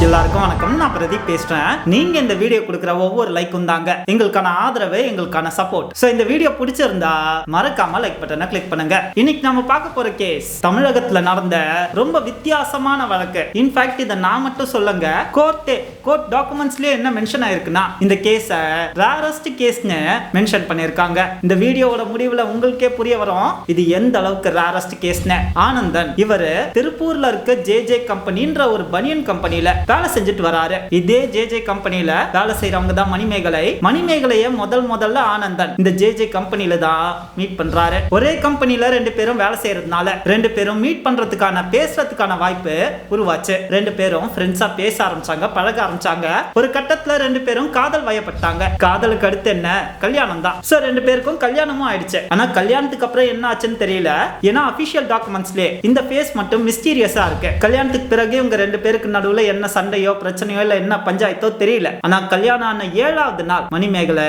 yo எல்லாருக்கும் வணக்கம். நான் பிரதீப் பேசுறேன். நீங்க இந்த வீடியோ கொடுக்குற ஒவ்வொரு லைக்கும் தாங்க. எங்களுக்கான ஆதரவு எங்களுக்கான சப்போர்ட் சோ இந்த வீடியோ பிடிச்சிருந்தா மறக்காம லைக் பட்டனை கிளிக் பண்ணுங்க. இன்னைக்கு நம்ம பார்க்க போற கேஸ் தமிழகத்துல நடந்த ரொம்ப வித்தியாசமான வழக்கு. இன்ஃபேக்ட் இதை நான் மட்டும் சொல்லுங்க. கோர்ட் கோர்ட் டாக்குமெண்ட்ஸ்லயே என்ன மென்ஷன் ஆயிருக்குன்னா இந்த கேஸ ரேரஸ்ட் கேஸ்னு மென்ஷன் பண்ணிருக்காங்க இந்த வீடியோவோட முடிவுல உங்களுக்கே புரிய வரும். இது எந்த அளவுக்கு ரேரஸ்ட் கேஸ்னு ஆனந்தன் இவரு திருப்பூர்ல இருக்க ஜே ஜே கம்பெனின்ற ஒரு பனியன் கம்பெனியில வேலை செஞ்சுட்டு வராரு. இதே ஜே ஜே கம்பெனில வேலை செய்யறவங்க தான் மணிமேகலை. மணிமேகலைய முதல் முதல்ல ஆனந்தன். இந்த ஜே ஜே கம்பெனில தான் மீட் பண்றாரு. ஒரே கம்பெனில ரெண்டு பேரும் வேலை செய்யறதுனால ரெண்டு பேரும் மீட் பண்றதுக்கான பேசுறதுக்கான வாய்ப்பு உருவாச்சு. ரெண்டு பேரும் ஃப்ரெண்ட்ஸா பேச ஆரம்பிச்சாங்க பழக ஆரம்பிச்சாங்க. ஒரு கட்டத்துல ரெண்டு பேரும் காதல் வயப்பட்டாங்க. காதலுக்கு அடுத்து என்ன? கல்யாணம் தான். சோ ரெண்டு பேருக்கும் கல்யாணமும் ஆயிடுச்சு. ஆனா கல்யாணத்துக்கு அப்புறம் என்ன ஆச்சுன்னு தெரியல. ஏன்னா அபிஷியல் டாக்குமெண்ட்ஸ்லயே இந்த ஃபேஸ் மட்டும் மிஸ்டீரியஸா இருக்கு. கல்யாணத்துக்கு பிறகு இவங்க ரெண்டு பேருக்கு நடுவுல என்ன சண்டை சண்டையோ பிரச்சனையோ இல்லை என்ன பஞ்சாயத்தோ தெரியல. ஆனா கல்யாணம் ஆன ஏழாவது நாள் மணிமேகலை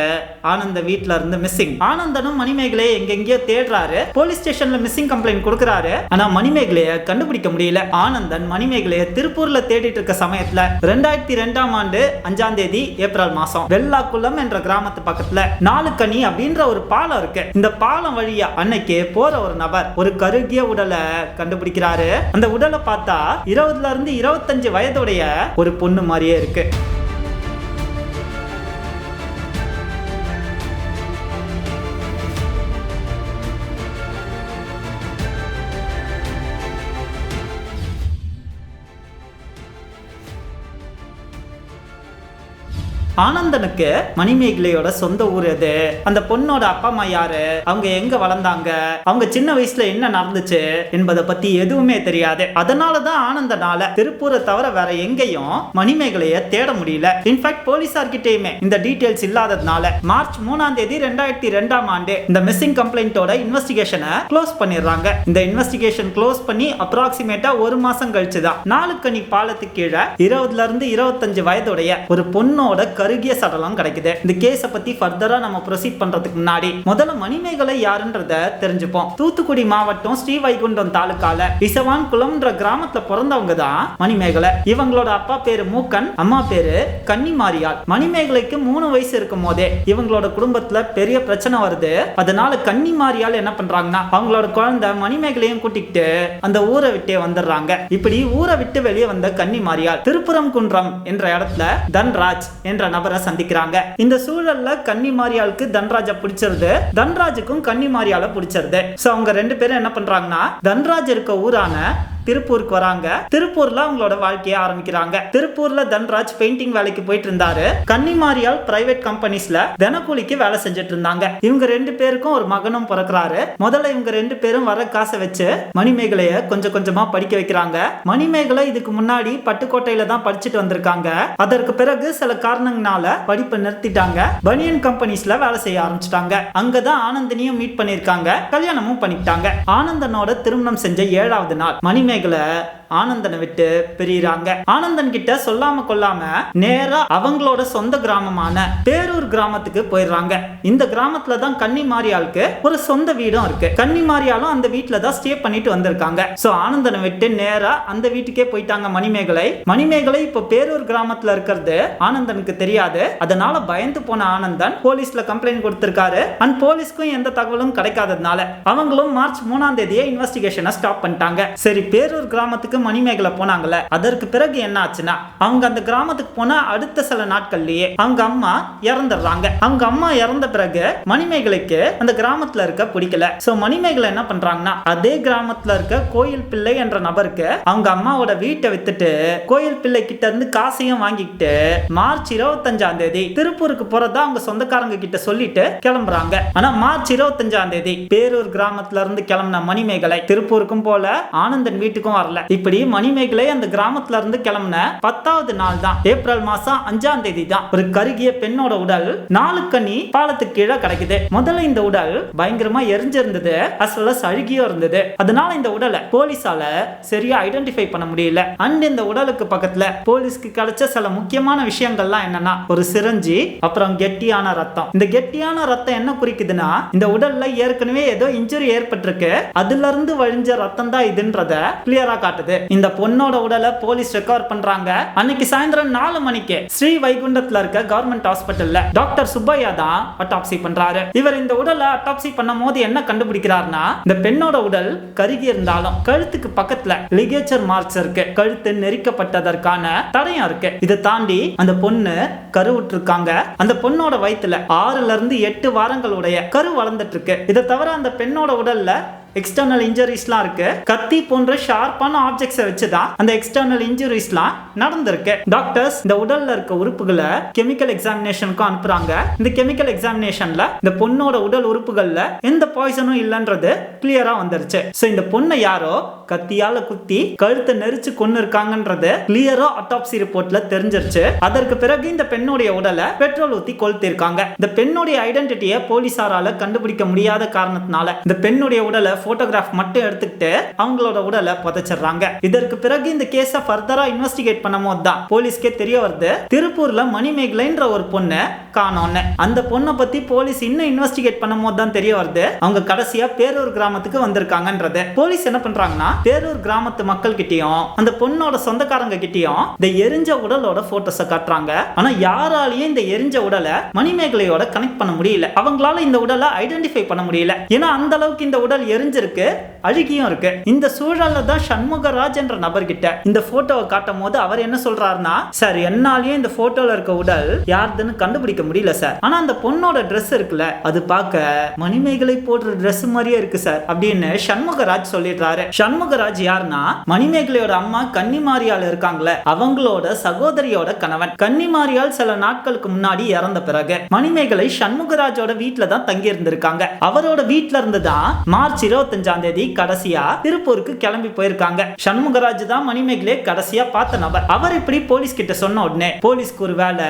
ஆனந்த வீட்ல இருந்து மிஸ்ஸிங் ஆனந்தனும் மணிமேகலையை எங்கெங்கயோ தேடுறாரு. போலீஸ் ஸ்டேஷன்ல மிஸ்ஸிங் கம்ப்ளைண்ட் கொடுக்கறாரு. ஆனா மணிமேகலைய கண்டுபிடிக்க முடியல. ஆனந்தன் மணிமேகலைய திருப்பூர்ல தேடிட்டு இருக்க சமயத்துல ரெண்டாயிரத்தி ரெண்டாம் ஆண்டு அஞ்சாம் தேதி ஏப்ரல் மாசம் வெள்ளாக்குளம் என்ற கிராமத்து பக்கத்துல நாலுக்கனி அப்படின்ற ஒரு பாலம் இருக்கு. இந்த பாலம் வழியா அன்னைக்கு போற ஒரு நபர் ஒரு கருகிய உடலை கண்டுபிடிக்கிறாரு. அந்த உடலை பார்த்தா இருபதுல இருந்து இருபத்தஞ்சு வயதுடைய ஒரு பொண்ணு மாதிரியே இருக்கு. ஆனந்தனுக்கு மணிமேகலையோட சொந்த ஊர் எது? அந்த பொண்ணோட அப்பா அம்மா யாரு? அவங்க எங்க வளர்ந்தாங்க? அவங்க சின்ன வயசுல என்ன நடந்துச்சு என்பதை பத்தி எதுவுமே தெரியாது. அதனாலதான் ஆனந்தனால திருப்பூரை தவிர வேற எங்கேயும் மணிமேகலைய தேட முடியல. இன்ஃபேக்ட் போலீசார்கிட்டயுமே இந்த டீடைல்ஸ் இல்லாததுனால மார்ச் மூணாம் தேதி ரெண்டாயிரத்தி ரெண்டாம் ஆண்டு இந்த மிஸ்ஸிங் கம்ப்ளைண்டோட இன்வெஸ்டிகேஷனை க்ளோஸ் பண்ணிடுறாங்க. இந்த இன்வெஸ்டிகேஷன் க்ளோஸ் பண்ணி அப்ராக்சிமேட்டா ஒரு மாசம் கழிச்சு தான் நாலுக்கணி பாலத்து கீழே இருபதுல இருந்து இருபத்தஞ்சு வயதுடைய ஒரு பொண்ணோட கருகிய சடலம் கிடைக்குது. இந்த கேஸ பத்தி ஃபர்தரா நம்ம ப்ரொசீட் பண்றதுக்கு முன்னாடி முதல்ல மணிமேகலை யாருன்றத தெரிஞ்சுப்போம். தூத்துக்குடி மாவட்டம் ஸ்ரீவைகுண்டம் தாலுக்கால இசவான் குளம்ன்ற கிராமத்துல பிறந்தவங்க தான் மணிமேகலை. இவங்களோட அப்பா பேரு மூக்கன் அம்மா பேரு கன்னிமாரியாள். மணிமேகலைக்கு மூணு வயசு இருக்கும் போதே இவங்களோட குடும்பத்துல பெரிய பிரச்சனை வருது. அதனால கன்னிமாரியால் என்ன பண்றாங்கன்னா அவங்களோட குழந்தை மணிமேகலையும் கூட்டிக்கிட்டு அந்த ஊரை விட்டே வந்துடுறாங்க. இப்படி ஊரை விட்டு வெளியே வந்த கன்னிமாரியால் திருப்புறம் குன்றம் என்ற இடத்துல தன்ராஜ் என்ற நபரை சந்திக்கிறாங்க. இந்த சூழல்ல கன்னிமாரியாளுக்கு தன்ராஜ பிடிச்சிருது. தன்ராஜுக்கும் கன்னிமாரியால பிடிச்சிருது. சோ அவங்க ரெண்டு பேரும் என்ன பண்றாங்கன்னா தன்ராஜ் இருக்க ஊரான திருப்பூருக்கு வராங்க. திருப்பூர்ல அவங்களோட வாழ்க்கையை ஆரம்பிக்கிறாங்க. திருப்பூர்ல தன்ராஜ் பெயிண்டிங் வேலைக்கு போயிட்டு இருந்தாரு கன்னிமாரியால் பிரைவேட் கம்பெனிஸ்ல தினக்கூலிக்கு வேலை செஞ்சுட்டு இருந்தாங்க இவங்க ரெண்டு பேருக்கும் ஒரு மகனும் பிறக்கிறாரு. முதல்ல இவங்க ரெண்டு பேரும் வர காசை வச்சு மணிமேகலைய கொஞ்சம் கொஞ்சமா படிக்க வைக்கிறாங்க. மணிமேகலை இதுக்கு முன்னாடி பட்டுக்கோட்டையில தான் படிச்சுட்டு வந்திருக்காங்க. அதற்கு பிறகு சில காரணங்களால படிப்பை நிறுத்திட்டாங்க. பனியன் கம்பெனிஸ்ல வேலை செய்ய ஆரம்பிச்சிட்டாங்க. அங்கதான் ஆனந்தினியும் மீட் பண்ணிருக்காங்க கல்யாணமும் பண்ணிக்கிட்டாங்க. ஆனந்தனோட திருமணம் செஞ்ச ஏழாவது நாள் மணிமேகலை ஆனந்தனை விட்டு பிரியிறாங்க. ஆனந்தன் கிட்ட சொல்லாம கொள்ளாம நேரா அவங்களோட சொந்த கிராமமான பேரூர் கிராமத்துக்கு போயிடுறாங்க இந்த கிராமத்துல தான் கன்னி மாரியாளுக்கு ஒரு சொந்த வீடும் இருக்கு. கன்னி மாரியாலும் அந்த வீட்டுல தான் ஸ்டே பண்ணிட்டு வந்திருக்காங்க. சோ ஆனந்தனை விட்டு நேரா அந்த வீட்டுக்கே போயிட்டாங்க மணிமேகலை. மணிமேகலை இப்போ பேரூர் கிராமத்துல இருக்கிறது. ஆனந்தனுக்கு தெரியாது. அதனால பயந்து போன ஆனந்தன் போலீஸ்ல கம்ப்ளைண்ட் கொடுத்திருக்காரு. அண்ட் போலீஸ்க்கும் எந்த தகவலும் கிடைக்காததுனால அவங்களும் மார்ச் மூணாம் தேதியே இன்வெஸ்டிகேஷனை ஸ்டாப் பண்ணிட்டாங்க. சரி வேறொரு கிராமத்துக்கு மணிமேகலை போனாங்கல்ல. அதற்கு பிறகு என்ன ஆச்சுன்னா அவங்க அந்த கிராமத்துக்கு போன அடுத்த சில நாட்கள்லயே அவங்க அம்மா இறந்துடுறாங்க. அவங்க அம்மா இறந்த பிறகு மணிமேகலைக்கு அந்த கிராமத்துல இருக்க பிடிக்கல. சோ மணிமேகலை என்ன பண்றாங்கன்னா அதே கிராமத்துல இருக்க கோயில் பிள்ளை என்ற நபருக்கு அவங்க அம்மாவோட வீட்டை வித்துட்டு கோயில் பிள்ளை கிட்ட இருந்து காசையும் வாங்கிக்கிட்டு மார்ச் இருபத்தஞ்சாம் தேதி திருப்பூருக்கு போறதா அவங்க சொந்தக்காரங்க கிட்ட சொல்லிட்டு கிளம்புறாங்க. ஆனா மார்ச் இருபத்தஞ்சாம் தேதி பேரூர் கிராமத்துல இருந்து கிளம்பின மணிமேகலை திருப்பூருக்கும் போல ஆனந்தன் வீட்டு வீட்டுக்கும் வரல. இப்படி மணிமேகலை அந்த கிராமத்துல இருந்து கிளம்புன பத்தாவது நாள் தான். ஏப்ரல் மாசம் அஞ்சாம் தேதி தான். ஒரு கருகிய பெண்ணோட உடல் நாலு கண்ணி பாலத்துக்கு கீழே கிடைக்குது. முதல்ல இந்த உடல் பயங்கரமா எரிஞ்சிருந்தது. அசல well அழுகியும் இருந்தது. அதனால இந்த உடலை போலீஸால சரியா ஐடென்டிஃபை பண்ண முடியல. அண்ட் இந்த உடலுக்கு பக்கத்துல போலீஸ்க்கு கிடைச்ச சில முக்கியமான விஷயங்கள்லாம் என்னன்னா ஒரு சிரஞ்சி அப்புறம் கெட்டியான ரத்தம். இந்த கெட்டியான ரத்தம் என்ன குறிக்குதுன்னா இந்த உடல்ல ஏற்கனவே ஏதோ இன்ஜுரி ஏற்பட்டிருக்கு. அதுல இருந்து வழிஞ்ச ரத்தம் தான் இதுன்றத கிளியரா காட்டுது. இந்த பொண்ணோட உடலை போலீஸ் ரெக்கவர் பண்றாங்க. அன்னைக்கு சாயந்தரம் நாலு மணிக்கு ஸ்ரீ வைகுண்டத்துல இருக்க கவர்மெண்ட் ஹாஸ்பிட்டல்ல டாக்டர் சுப்பையா தான் அட்டாப்சி பண்றாரு. இவர் இந்த உடலை அட்டாப்சி பண்ணும் போது என்ன கண்டுபிடிக்கிறாருன்னா இந்த பெண்ணோட உடல் கருகி இருந்தாலும் கழுத்துக்கு பக்கத்துல லிகேச்சர் மார்க்ஸ் இருக்கு. கழுத்து நெரிக்கப்பட்டதற்கான தடையம் இருக்கு. இதை தாண்டி அந்த பொண்ணு கருவுட்டு இருக்காங்க அந்த பொண்ணோட வயிற்றுல ஆறுல இருந்து எட்டு வாரங்களுடைய கரு வளர்ந்துட்டு இருக்கு. இதை தவிர அந்த பெண்ணோட உடல்ல எக்ஸ்டர்னல் இன்ஜுரிஸ்லாம் இருக்கு. கத்தி போன்ற ஷார்ப்பான ஆப்ஜெக்ட்ஸை வச்சு தான் அந்த எக்ஸ்டர்னல் இன்ஜுரிஸ்லாம் நடந்திருக்கு. டாக்டர்ஸ் இந்த உடல்ல இருக்க உறுப்புகளை கெமிக்கல் எக்ஸாமினேஷனுக்கும் அனுப்புறாங்க. இந்த கெமிக்கல் எக்ஸாமினேஷன்ல இந்த பொண்ணோட உடல் உறுப்புகள்ல எந்த பாய்சனும் இல்லைன்றது கிளியரா வந்துருச்சு. ஸோ இந்த பொண்ணை யாரோ கத்தியால குத்தி கழுத்தை நெரிச்சு கொண்டு இருக்காங்கன்றது கிளியரா அட்டாப்சி ரிப்போர்ட்ல தெரிஞ்சிருச்சு. அதற்கு பிறகு இந்த பெண்ணுடைய உடலை பெட்ரோல் ஊத்தி கொளுத்திருக்காங்க இந்த பெண்ணுடைய ஐடென்டிட்டியை போலீசாரால கண்டுபிடிக்க முடியாத காரணத்தினால இந்த பெண்ணுடைய உடலை போட்டோகிராஃப் மட்டும் எடுத்துக்கிட்டு அவங்களோட உடலை புதைச்சிடுறாங்க. இதற்கு பிறகு இந்த கேஸை ஃபர்தரா இன்வெஸ்டிகேட் பண்ணும் போது தான் போலீஸ்க்கே தெரிய வருது திருப்பூர்ல மணிமேகலைன்ற ஒரு பொண்ணு காணோன்னு. அந்த பொண்ணை பத்தி போலீஸ் இன்னும் இன்வெஸ்டிகேட் பண்ணும் போது தான் தெரிய வருது அவங்க கடைசியா பேரூர் கிராமத்துக்கு வந்திருக்காங்கன்றது. போலீஸ் என்ன பண்றாங்கன்னா பேரூர் கிராமத்து மக்கள் கிட்டயும் அந்த பொண்ணோட சொந்தக்காரங்க கிட்டயும் இந்த எரிஞ்ச உடலோட போட்டோஸை காட்டுறாங்க. ஆனா யாராலையும் இந்த எரிஞ்ச உடலை மணிமேகலையோட கனெக்ட் பண்ண முடியல. அவங்களால இந்த உடலை ஐடென்டிஃபை பண்ண முடியல. ஏன்னா அந்த அளவுக்கு இந்த உடல் எரிஞ்சிருக்கு அழுகியும் இருக்கு. இந்த சூழல்ல தான் சண்முகராஜ் என்ற நபர்கிட்ட இந்த போட்டோவை காட்டும் போது அவர் என்ன சொல்றாருன்னா சார் என்னாலயும் இந்த போட்டோல இருக்க உடல் யாருதுன்னு கண்டுபிடிக்க முடியல சார். ஆனா அந்த பொண்ணோட ட்ரெஸ் இருக்குல்ல அது பார்க்க மணிமேகலை போடுற ட்ரெஸ் மாதிரியே இருக்கு சார் அப்படின்னு சண்முகராஜ் சொல்லிடுறாரு. சண்முகராஜ் யாருன்னா மணிமேகலையோட அம்மா கன்னிமாரியால் இருக்காங்களே அவங்களோட சகோதரியோட கணவன். கன்னிமாரியால் சில நாட்களுக்கு முன்னாடி இறந்த பிறகு மணிமேகலை சண்முகராஜோட வீட்டுல தான் தங்கி இருந்திருக்காங்க அவரோட வீட்டுல இருந்து தான் மார்ச் இருபத்தஞ்சாம் தேதி கடைசியா திருப்பூருக்கு கிளம்பி போயிருக்காங்க. சண்முகராஜ் தான் மணிமேகலையை கடைசியா பார்த்த நபர். அவர் இப்படி போலீஸ் கிட்ட சொன்ன உடனே போலீஸ்க்கு ஒரு வேலை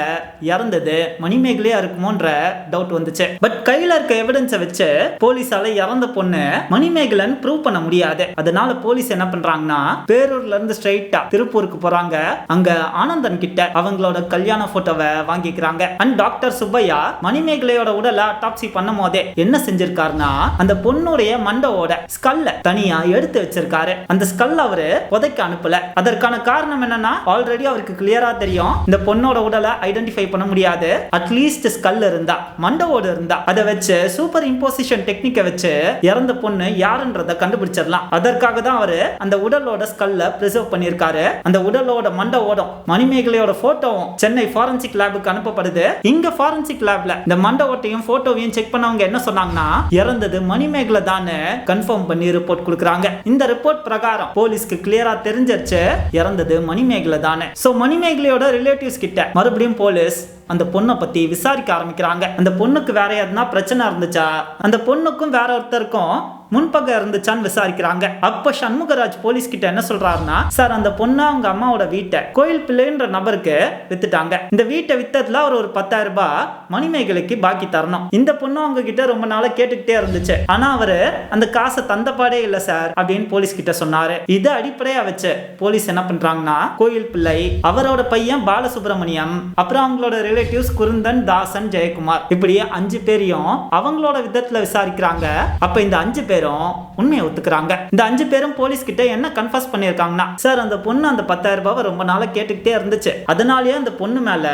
இறந்தது. மணிமேகலையா இருக்குமோன்ற டவுட் வந்துச்சு. பட் கையில இருக்க எவிடன்ஸை வச்சு போலீஸால இறந்த பொண்ணு மணிமேகலன் ப்ரூவ் பண்ண முடியாது. அதனால போலீஸ் என்ன பண்றாங்கன்னா பேரூர்ல இருந்து ஸ்ட்ரைட்டா திருப்பூருக்கு போறாங்க. அங்க ஆனந்தன் கிட்ட அவங்களோட கல்யாண போட்டோவை வாங்கிக்கிறாங்க. அண்ட் டாக்டர் சுப்பையா மணிமேகலையோட உடலை அட்டாப்சி பண்ணும் போதே என்ன செஞ்சிருக்காருன்னா அந்த பொண்ணுடைய மண்டவோட ஸ்கல்ல தனியா எடுத்து வச்சிருக்காரு. அந்த ஸ்கல் அவரு புதைக்க அனுப்பல. அதற்கான காரணம் என்னன்னா ஆல்ரெடி அவருக்கு கிளியரா தெரியும். இந்த பொண்ணோட உடலை ஐடென்டிஃபை பண்ண முடியாது. அட்லீஸ்ட் ஸ்கல் இருந்தா மண்டவோடு இருந்தா. அதை வச்சு சூப்பர் இம்போசிஷன் டெக்னிக்கை வச்சு இறந்த பொண்ணு யாருன்றத கண்டுபிடிச்சிடலாம். அதற்காக தான் அவரு அந்த உடலோட ஸ்கல்ல ப்ரிசர்வ் பண்ணியிருக்காரு. அந்த உடலோட மண்டவோடும் மணிமேகலையோட போட்டோவும் சென்னை ஃபாரன்சிக் லேபுக்கு அனுப்பப்படுது. இங்க ஃபாரன்சிக் லேப்ல இந்த மண்டவோட்டையும் போட்டோவையும் செக் பண்ணவங்க என்ன சொன்னாங்கன்னா இறந்தது மணிமேகலை தான் கன்ஃபார்ம் பண்ணி ரிப்போர்ட் கொடுக்குறாங்க. இந்த ரிப்போர்ட் பிரகாரம் போலீஸ்க்கு கிளியரா தெரிஞ்சிருச்சு இறந்தது மணிமேகலை தானே. ஸோ மணிமேகலையோட ரிலேட்டிவ்ஸ் கிட்ட மறுபடியும் போலீஸ் அந்த பொண்ணை பத்தி விசாரிக்க ஆரம்பிக்கிறாங்க. அந்த பொண்ணுக்கு வேற எதுனா பிரச்சனை இருந்துச்சா? அந்த பொண்ணுக்கும் வேற ஒருத்தருக்கும் முன்பக்கம் இருந்துச்சான்னு விசாரிக்கிறாங்க. அப்ப சண்முகராஜ் போலீஸ் கிட்ட என்ன சொல்றாருன்னா சார் அந்த பொண்ணு அவங்க அம்மாவோட வீட்டை கோயில் பிள்ளைன்ற நபருக்கு வித்துட்டாங்க. இந்த வீட்டை வித்ததுல அவர் ஒரு பத்தாயிரம் ரூபாய் மணிமேகலைக்கு பாக்கி தரணும். இந்த பொண்ணு அவங்க கிட்ட ரொம்ப நாளா கேட்டுக்கிட்டே இருந்துச்சு. ஆனா அவரு அந்த காசை தந்தபாடே இல்ல சார் அப்படின்னு போலீஸ் கிட்ட சொன்னாரு. இதை அடிப்படையா வச்சு போலீஸ் என்ன பண்றாங்கன்னா கோயில் பிள்ளை அவரோட பையன் பாலசுப்ரமணியம் அப்புறம் அவங்களோட ரிலேட்டிவ்ஸ் குருந்தன் தாசன் ஜெயக்குமார். இப்படி அஞ்சு பேரையும் அவங்களோட விதத்துல விசாரிக்கிறாங்க. அப்ப இந்த அஞ்சு பேர் பேரும் உண்மையை ஒத்துக்கிறாங்க. இந்த அஞ்சு பேரும் போலீஸ் கிட்ட என்ன கன்ஃபர்ஸ் பண்ணியிருக்காங்கன்னா சார் அந்த பொண்ணு அந்த பத்தாயிரம் ரூபாவை ரொம்ப நாளா கேட்டுக்கிட்டே இருந்துச்சு. அதனாலேயே அந்த பொண்ணு மேல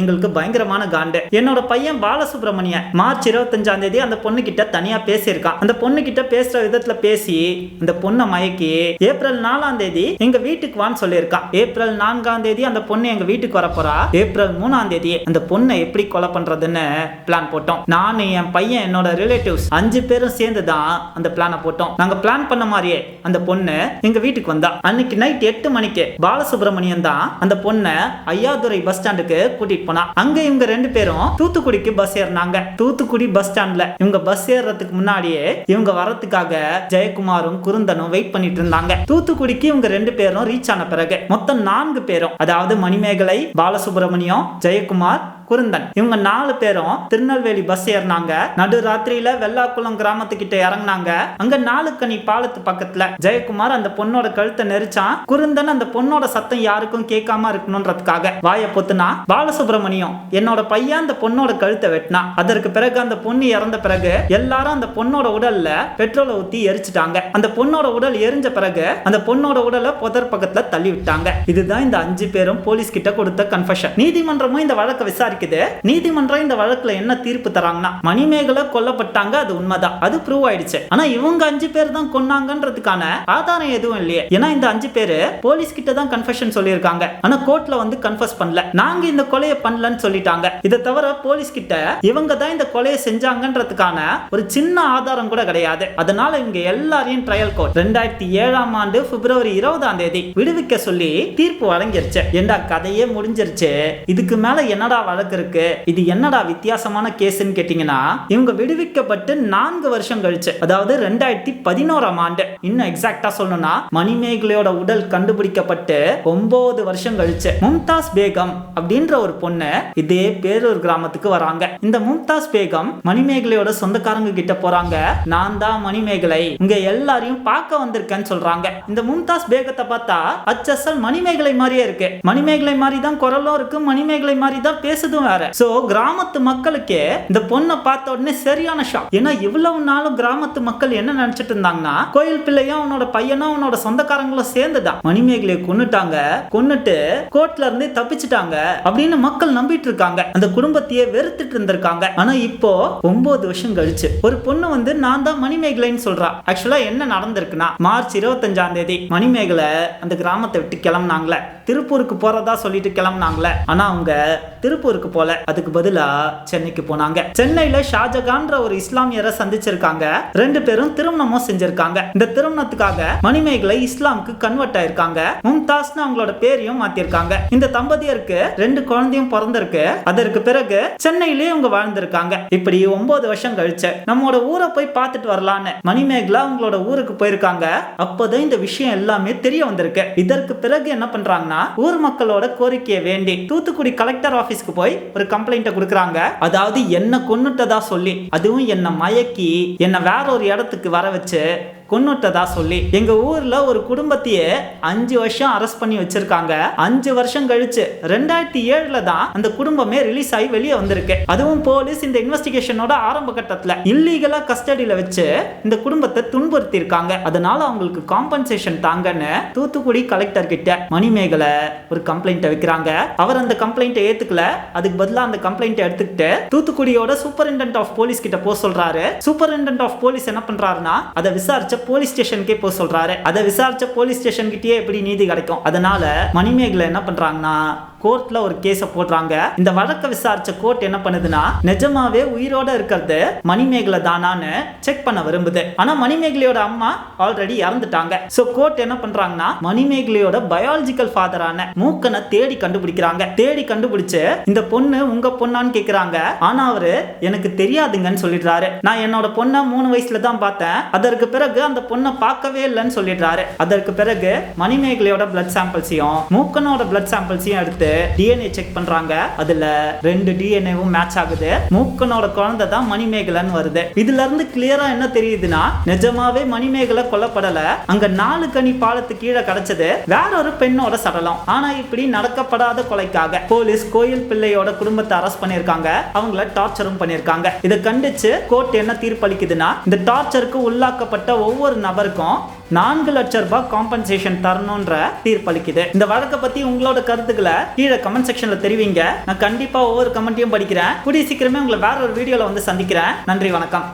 எங்களுக்கு பயங்கரமான காண்டு. என்னோட பையன் பாலசுப்ரமணிய மார்ச் இருபத்தஞ்சாம் தேதி அந்த பொண்ணு கிட்ட தனியா பேசியிருக்கான். அந்த பொண்ணு கிட்ட பேசுற விதத்துல பேசி அந்த பொண்ணை மயக்கி ஏப்ரல் நாலாம் தேதி எங்க வீட்டுக்கு வான்னு சொல்லியிருக்கான். ஏப்ரல் நான்காம் தேதி அந்த பொண்ணு எங்க வீட்டுக்கு வரப்போறா. ஏப்ரல் மூணாம் தேதி அந்த பொண்ணை எப்படி கொலை பண்றதுன்னு பிளான் போட்டோம். நான் என் பையன் என்னோட ரிலேட்டிவ்ஸ் அஞ்சு பேரும் சேர்ந்து தான் அந்த பிளானை போட்டோம். நாங்க பிளான் பண்ண மாதிரியே அந்த பொண்ணு எங்க வீட்டுக்கு வந்தா. அன்னைக்கு நைட் எட்டு மணிக்கு பாலசுப்ரமணியம் தான் அந்த பொண்ணை ஐயாதுரை பஸ் ஸ்டாண்டுக்கு கூட்டிட்டு போனா. அங்க இவங்க ரெண்டு பேரும் தூத்துக்குடிக்கு பஸ் ஏறினாங்க. தூத்துக்குடி பஸ் ஸ்டாண்ட்ல இவங்க பஸ் ஏறுறதுக்கு முன்னாடியே இவங்க வரத்துக்காக ஜெயக்குமாரும் குருந்தனும் வெயிட் பண்ணிட்டு இருந்தாங்க. தூத்துக்குடிக்கு இவங்க ரெண்டு பேரும் ரீச் ஆன பிறகு மொத்தம் நான்கு பேரும் அதாவது மணிமேகலை பாலசுப்ரமணியம் ஜெயக்குமார் குருந்தன். இவங்க நாலு பேரும் திருநெல்வேலி பஸ் ஏறினாங்க. நடு ராத்திரியில வெள்ளாக்குளம் கிராமத்துக்கிட்ட இறங்குனாங்க. அங்க நாலுக்கணி பாலத்து பக்கத்துல ஜெயக்குமார் அந்த பொண்ணோட கழுத்தை நெரிச்சான். குருந்தன் அந்த பொண்ணோட சத்தம் யாருக்கும் கேட்காம இருக்கணும்ன்றதுக்காக வாயை பொத்துனா பாலசுப்ரமணியம். என்னோட பையன் அந்த பொண்ணோட கழுத்தை வெட்டினா. அதற்கு பிறகு அந்த பொண்ணு இறந்த பிறகு எல்லாரும் அந்த பொண்ணோட உடல்ல பெட்ரோலை ஊத்தி எரிச்சிட்டாங்க. அந்த பொண்ணோட உடல் எரிஞ்ச பிறகு அந்த பொண்ணோட உடலை புதர் பக்கத்துல தள்ளி விட்டாங்க இதுதான் இந்த அஞ்சு பேரும் போலீஸ் கிட்ட கொடுத்த கன்ஃபஷன் நீதிமன்றமும் இந்த வழக்கை விசாரிக்குது. நீதிமன்றம் இந்த வழக்குல என்ன தீர்ப்பு தராங்கன்னா மணிமேகலை கொல்லப்பட்டாங்க அது உண்மைதான். அது ப்ரூவ் ஆயிடுச்சு. ஆனா இவங்க அஞ்சு பேர் தான் கொன்னாங்கன்றதுக்கான ஆதாரம் எதுவும் இல்லையே. ஏன்னா இந்த அஞ்சு பேரு போலீஸ் கிட்ட தான் கன்ஃபஷன் சொல்லியிருக்காங்க. ஆனா கோர்ட்ல வந்து கன்ஃபஸ் பண்ணல. நாங்க இந்த கொலையை பண்ணலன்னு சொல்லிட்டாங்க. இதை தவிர போலீஸ் கிட்ட இவங்க தான் இந்த கொலையை செஞ்சாங்கன்றதுக்கான ஒரு சின்ன ஆதாரம் கூட கிடையாது. அதனால இவங்க எல்லாரையும் ட்ரையல் கோர்ட் ரெண்டாயிரத்தி ஏழாம் ஆண்டு பிப்ரவரி இருபதாம் தேதி விடுவிக்க சொல்லி தீர்ப்பு வழங்கிருச்சு. ஏண்டா கதையே முடிஞ்சிருச்சு. இதுக்கு மேல என்னடா வழக்கு? இருக்கு இது என்னடா வித்தியாசமான கேஸ்ன்னு கேட்டீங்கன்னா இவங்க விடுவிக்கப்பட்டு நான்கு வருஷம் கழிச்சு அதாவது ரெண்டாயிரத்தி பதினோராம் ஆண்டு. இன்னும் எக்ஸாக்டா சொல்லணும்னா மணிமேகலையோட உடல் கண்டுபிடிக்கப்பட்டு ஒன்பது வருஷம் கழிச்சு மும்தாஸ் பேகம் அப்படின்ற ஒரு பொண்ணு இதே பேரூர் கிராமத்துக்கு வராங்க. இந்த மும்தாஸ் பேகம் மணிமேகலையோட சொந்தக்காரங்க கிட்ட போறாங்க. நான் தான் மணிமேகலை. இங்க எல்லாரையும் பார்க்க வந்திருக்கேன்னு சொல்றாங்க. இந்த மும்தாஸ் பேகத்தை பார்த்தா அச்சசல் மணிமேகலை மாதிரியே இருக்கு. மணிமேகலை மாதிரி தான் குரலும் இருக்கு மணிமேகலை மாதிரி தான் பேசுதும் வேற. சோ கிராமத்து மக்களுக்கே இந்த பொண்ணை பார்த்த உடனே சரியான ஷாக் ஏன்னா இவ்வளவு நாளும் கிராமத்து மக்கள் என்ன நினைச்சிட்டு இருந்தாங்கன்னா கோயில் பிள்ளையும் அவனோட பையனும் அவனோட சொந்தக்காரங்களும் சேர்ந்துதான். மணிமேகலையை கொன்னுட்டாங்க. கொன்னுட்டு கோர்ட்ல இருந்து தப்பிச்சிட்டாங்க அப்படின்னு மக்கள் நம்பிட்டு இருக்காங்க. அந்த குடும்பத்தையே வெறுத்துட்டு இருந்திருக்காங்க. ஆனா இப்போ ஒன்பது வருஷம் கழிச்சு ஒரு பொண்ணு வந்து நான் தான் மணிமேகலைன்னு சொல்றா. ஆக்சுவலா என்ன நடந்திருக்குன்னா மார்ச் இருபத்தஞ்சாம் தேதி மணிமேகலை அந்த கிராமத்தை விட்டு கிளம்புனாங்களே. திருப்பூருக்கு போறதா சொல்லிட்டு கிளம்புனாங்களே. ஆனா அவங்க திருப்பூருக்கு போல. அதுக்கு பதிலா சென்னைக்கு போனாங்க. சென்னையில ஷாஜகான்ற ஒரு இஸ்லாமியரை சந்திச்சிருக்காங்க. ரெண்டு பேரும் திருமணமும் செஞ்சிருக்காங்க. இந்த திருமணத்துக்காக மணிமேகலை இஸ்லாமுக்கு கன்வெர்ட் ஆயிருக்காங்க. மும்தாஸ்னு அவங்களோட பேரையும் மாத்திருக்காங்க. இந்த தம்பதியருக்கு ரெண்டு குழந்தையும் பிறந்திருக்கு. அதற்கு பிறகு சென்னையிலேயே அவங்க வாழ்ந்திருக்காங்க. இப்படி ஒன்பது வருஷம் கழிச்சு நம்மளோட ஊரை போய் பார்த்துட்டு வரலான்னு மணிமேகலா அவங்களோட ஊருக்கு போயிருக்காங்க. அப்போதான் இந்த விஷயம் எல்லாமே தெரிய வந்திருக்கு. இதற்கு பிறகு என்ன பண்றாங்கன்னா ஊர் மக்களோட கோரிக்கையை வேண்டி தூத்துக்குடி கலெக்டர் ஆபீஸ்க்கு போய் ஒரு கம்ப்ளைண்ட்டை கொடுக்குறாங்க. அதாவது என்ன கொன்னுட்டதா சொல்லி அதுவும் என்ன மயக்கி என்ன வேற ஒரு இடத்துக்கு வர வச்சு கொன்னுட்டதா சொல்லி எங்க ஊர்ல ஒரு குடும்பத்தையே அஞ்சு வருஷம் அரெஸ்ட் பண்ணி வச்சிருக்காங்க. அஞ்சு வருஷம் கழிச்சு ரெண்டாயிரத்தி ஏழுல தான் அந்த குடும்பமே ரிலீஸ் ஆகி வெளியே வந்திருக்கு. அதுவும் போலீஸ் இந்த இன்வெஸ்டிகேஷனோட ஆரம்ப கட்டத்துல இல்லீகலா கஸ்டடியில வச்சு இந்த குடும்பத்தை துன்புறுத்தி இருக்காங்க அதனால அவங்களுக்கு காம்பன்சேஷன் தாங்கன்னு தூத்துக்குடி கலெக்டர் கிட்ட மணிமேகலை ஒரு கம்ப்ளைண்ட் வைக்கிறாங்க. அவர் அந்த கம்ப்ளைண்ட்டை ஏத்துக்கல. அதுக்கு பதிலாக அந்த கம்ப்ளைண்ட்டை எடுத்துக்கிட்டு தூத்துக்குடியோட சூப்பரிண்டென்ட் ஆஃப் போலீஸ் கிட்ட போக சொல்றாரு. சூப்பரிண்டென்ட் ஆஃப் போலீஸ் என்ன பண்றாருன்னா அதை விசாரிச்ச போலீஸ் ஸ்டேஷனுக்கே போக சொல்றாரு. அதை விசாரிச்ச போலீஸ் ஸ்டேஷன் கிட்டயே எப்படி நீதி கிடைக்கும்? அதனால மணிமேகலை என்ன பண்றாங்கன்னா கோர்ட்ல ஒரு கேஸை போடுறாங்க. இந்த வழக்கை விசாரிச்ச கோர்ட் என்ன பண்ணுதுன்னா நிஜமாவே உயிரோட இருக்கிறது மணிமேகலை தானான்னு செக் பண்ண விரும்புது. ஆனா மணிமேகலையோட அம்மா ஆல்ரெடி இறந்துட்டாங்க. சோ கோர்ட் என்ன பண்றாங்கன்னா மணிமேகலையோட பயாலஜிக்கல் ஃபாதரான மூக்கனை தேடி கண்டுபிடிக்கிறாங்க. தேடி கண்டுபிடிச்சு இந்த பொண்ணு உங்க பொண்ணான்னு கேக்குறாங்க. ஆனா அவரு எனக்கு தெரியாதுங்கன்னு சொல்லிடுறாரு. நான் என்னோட பொண்ணை மூணு வயசுல தான் பார்த்தேன். அதற்கு பிறகு அந்த பொண்ணை பார்க்கவே இல்லைன்னு சொல்லிடுறாரு. அதற்கு பிறகு மணிமேகலையோட பிளட் சாம்பிள்ஸையும் மூக்கனோட பிளட் சாம்பிள்ஸையும் எடுத்து டிஎன்ஏ செக் பண்றாங்க. அதுல ரெண்டு டிஎன்ஏவும் மேட்ச் ஆகுது. மூக்கனோட குழந்தை தான் மணிமேகலைன்னு வருது. இதுல இருந்து கிளியரா என்ன தெரியுதுன்னா நிஜமாவே மணிமேகலை கொல்லப்படல. அங்க நாலு கனி பாலத்து கீழே கிடைச்சது. வேற ஒரு பெண்ணோட சடலம். ஆனா இப்படி நடக்கப்படாத கொலைக்காக போலீஸ் கோயில் பிள்ளையோட குடும்பத்தை அரெஸ்ட் பண்ணிருக்காங்க அவங்கள டார்ச்சரும் பண்ணிருக்காங்க இதை கண்டிச்சு கோர்ட் என்ன தீர்ப்பளிக்குதுன்னா இந்த டார்ச்சருக்கு உள்ளாக்கப்பட்ட ஒவ்வொரு நபருக்கும் நான்கு லட்சம் ரூபாய் காம்பன்சேஷன் தரணும்ன்ற தீர்ப்பளிக்குது. இந்த வழக்கை பத்தி உங்களோட கருத்துக்களை கீழே கமெண்ட் செக்ஷன்ல தெரிவிங்க. நான் கண்டிப்பா ஒவ்வொரு கமெண்ட்டையும் படிக்கிறேன். கூடிய சீக்கிரமே உங்களை வேற ஒரு வீடியோல வந்து சந்திக்கிறேன். நன்றி வணக்கம்.